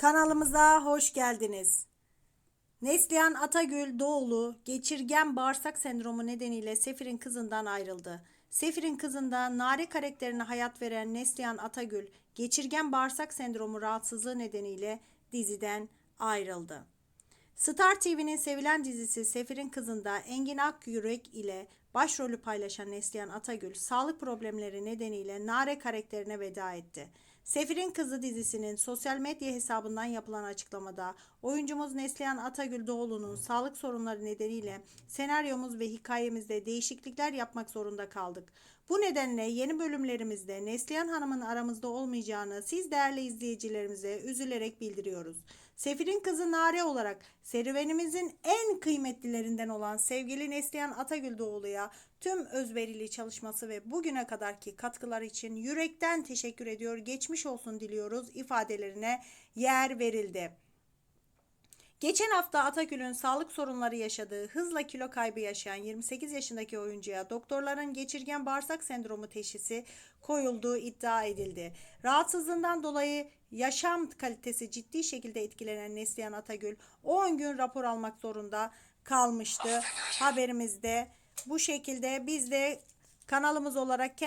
Kanalımıza hoş geldiniz. Neslihan Atagül Doğulu geçirgen bağırsak sendromu nedeniyle Sefir'in kızından ayrıldı. Sefir'in kızında Nare karakterine hayat veren Neslihan Atagül geçirgen bağırsak sendromu rahatsızlığı nedeniyle diziden ayrıldı. Star TV'nin sevilen dizisi Sefir'in Kızı'nda Engin Akyürek ile başrolü paylaşan Neslihan Atagül sağlık problemleri nedeniyle Nare karakterine veda etti. Sefir'in Kızı dizisinin sosyal medya hesabından yapılan açıklamada oyuncumuz Neslihan Atagül Doğulu'nun sağlık sorunları nedeniyle senaryomuz ve hikayemizde değişiklikler yapmak zorunda kaldık. Bu nedenle yeni bölümlerimizde Neslihan Hanım'ın aramızda olmayacağını siz değerli izleyicilerimize üzülerek bildiriyoruz. Sefir'in kızı Nare olarak serüvenimizin en kıymetlilerinden olan sevgili Neslihan Atagül Doğulu'ya tüm özverili çalışması ve bugüne kadarki katkılar için yürekten teşekkür ediyor, geçmiş olsun diliyoruz ifadelerine yer verildi. Geçen hafta Atakül'ün sağlık sorunları yaşadığı, hızla kilo kaybı yaşayan 28 yaşındaki oyuncuya doktorların geçirgen bağırsak sendromu teşhisi koyulduğu iddia edildi. Rahatsızlığından dolayı yaşam kalitesi ciddi şekilde etkilenen Neslihan Atagül 10 gün rapor almak zorunda kalmıştı. Haberimizde bu şekilde biz de kanalımız olarak kendi